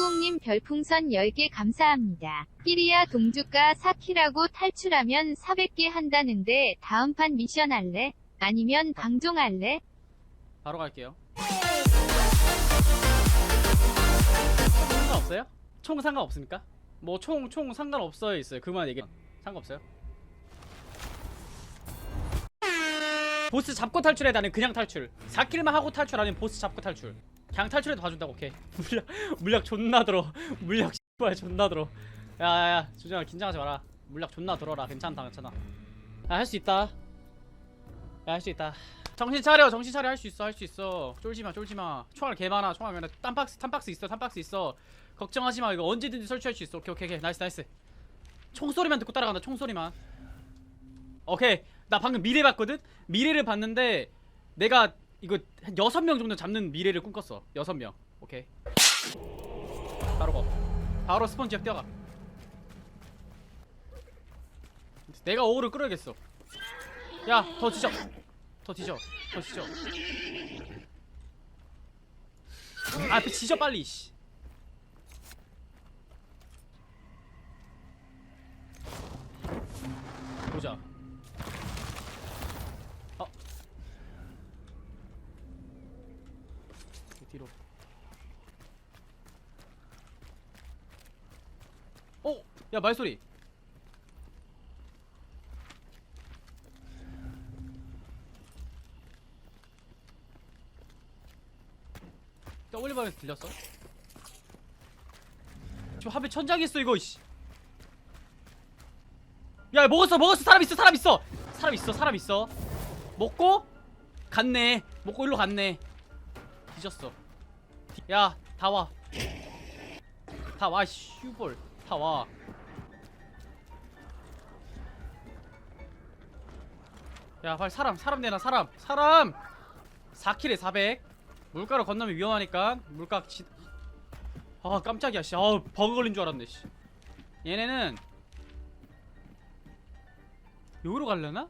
푸웅님 별풍선 10개 감사합니다. 끼리야 동주가 4키라고 탈출하면 400개 한다는데 다음 판 미션 할래? 아니면 방종 할래? 바로 갈게요. 상관없어요? 총 상관없습니까? 뭐 총 총 상관없어요 있어요. 그만 얘기. 상관없어요. 보스 잡고 탈출해 나는 그냥 탈출. 4킬만 하고 탈출 아니면 보스 잡고 탈출. 그냥 탈출해도 봐준다고 오케이. 물약 물약 존나 들어. 물약 씨발 존나 들어. 야야야 주정아 긴장하지 마라. 물약 존나 들어라. 괜찮다 괜찮아. 야할 수 있다. 야할 수 있다. 정신 차려 정신 차려 할 수 있어 할 수 있어 쫄지마 쫄지마 총알 개 많아 총알 많아 딴박스 딴박스 있어 딴박스 있어 걱정하지마 이거 언제든지 설치할 수 있어 오케이 오케이 오케이 나이스 나이스 총소리만 듣고 따라간다 총소리만 오케이 나 방금 미래 봤거든 미래를 봤는데 내가 이거 한 여섯 명 정도 잡는 미래를 꿈꿨어. 여섯 명. 오케이. 바로 거. 바로 스펀지역 뛰어가. 내가 오를 끌어야겠어. 야 더 뒤져. 더 뒤져. 더 뒤져. 아 뒤져 빨리 씨. 보자 어 뒤로 어? 야 말소리. 더블리바에서 들렸어? 저 합에 천장 있어 이거 씨. 야 먹었어 먹었어. 사람 있어 사람 있어. 사람 있어 사람 있어. 먹고 갔네. 먹고 일로 갔네. 뒤졌어. 야 다와. 다와 슈볼. 다와 야 빨리 사람 사람 내놔 사람 사람 4킬에 400 물가로 건너면 위험하니까 물가 지... 아 깜짝이야 씨. 아 버그 걸린 줄 알았네 씨. 얘네는 여기로 갈려나?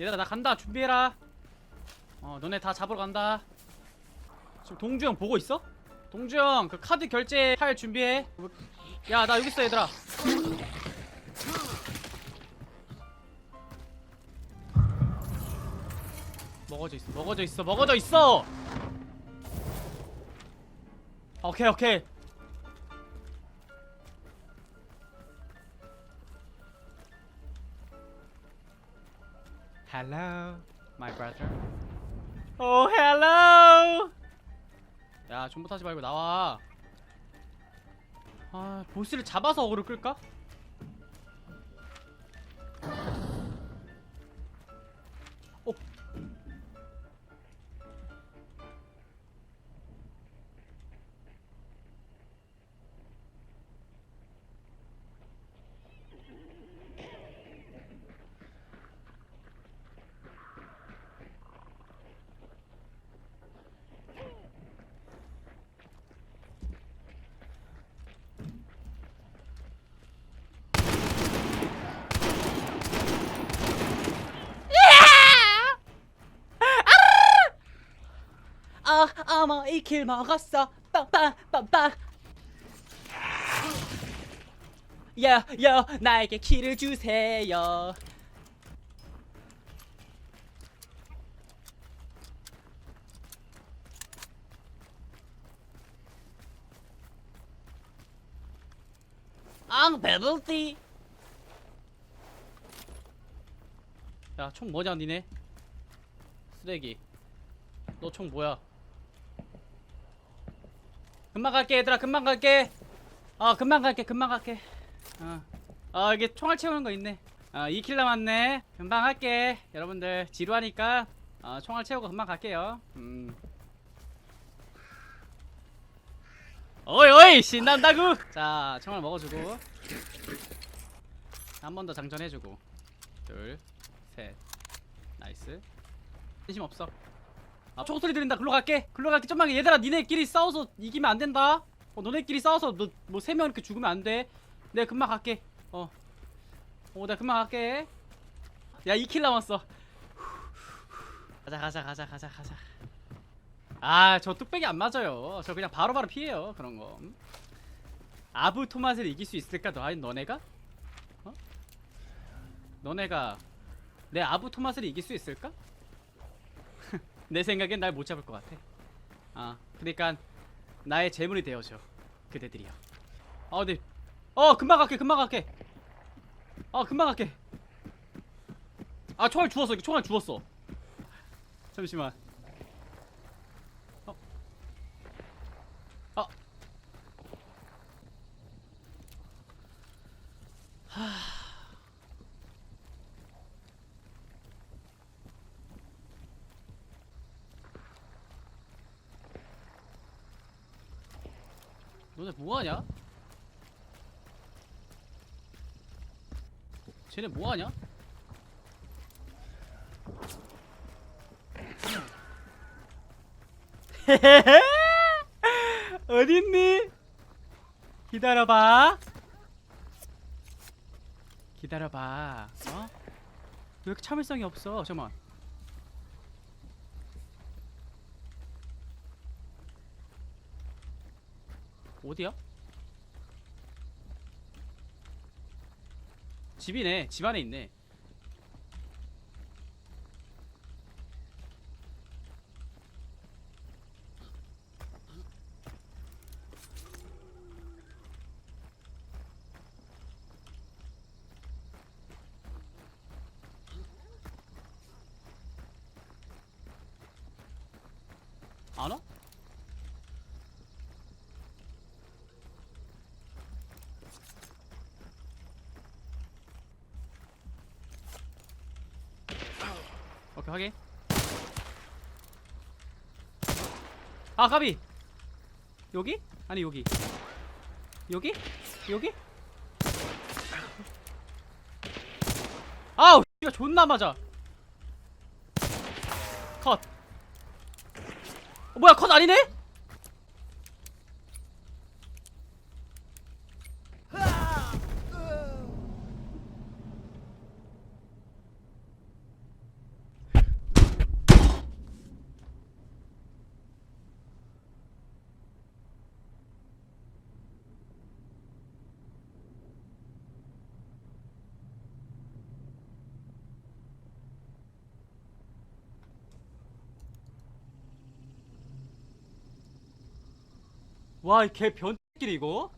얘들아 나 간다 준비해라 어 너네 다 잡으러 간다 지금 동주 형 보고 있어? 동주 형 그 카드 결제 할 준비해 야 나 여기 있어 얘들아 먹어져 있어 먹어져 있어 먹어져 있어! 오케이 오케이. Hello my brother. Oh hello! 야 존버 타지 말고 나와. 아 보스를 잡아서 어그를 끌까? 아, 아마 이킬 먹었어. 빵빵빵빵. 야, 야, 나에게 키를 주세요. 앙 베블티. 야, 총 뭐냐, 니네? 쓰레기. 너 총 뭐야? 금방 갈게 얘들아. 금방 갈게. 어 금방 갈게. 금방 갈게. 어, 어 이게 총알 채우는 거 있네. 어 2킬 남았네. 금방 할게. 여러분들 지루하니까 어, 총알 채우고 금방 갈게요. 음. 어이 어이! 신난다구! 자 총알 먹어주고. 한 번 더 장전해주고. 둘 셋. 나이스. 관심 없어 아 총소리 들린다. 글로 갈게. 글로 갈게. 좀만 얘들아 니네끼리 싸워서 이기면 안 된다. 어 너네끼리 싸워서 너뭐세명 이렇게 죽으면 안돼. 내가 금방 갈게. 어어 내가 금방 갈게. 야 2킬 남았어. 가자 가자 가자 가자 가자. 아 저 뚝배기 안 맞아요. 저 그냥 바로바로 피해요 그런 거. 음? 아부 토맛을 이길 수 있을까 너, 너네가? 어? 너네가 내 아부 토맛을 이길 수 있을까? 내 생각엔 날 못 잡을 것 같아. 아 그러니까 나의 재물이 되어줘 그대들이요 어 네. 어 금방 갈게 금방 갈게. 어 금방 갈게. 아 총알 주웠어 총알 주웠어. 잠시만 너네 뭐하냐? 쟤네 뭐하냐? 어딨니? 기다려봐. 기다려봐. 어? 왜 이렇게 참을성이 없어? 잠깐만. 어디야? 집이네. 집 안에 있네. 안 와? 확인 아 가비 여기? 아니 여기 여기? 여기? 아우 이거 존나 맞아 컷 어, 뭐야 컷 아니네? 와 이개 변끼리 이거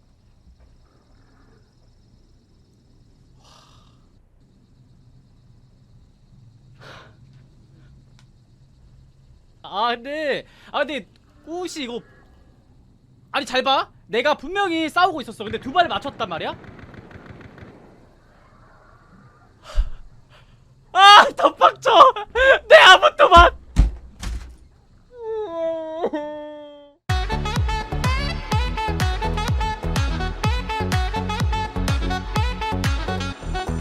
아 근데 아 근데 꽃이 이거 아니 잘 봐. 내가 분명히 싸우고 있었어. 근데 두 발을 맞췄단 말이야.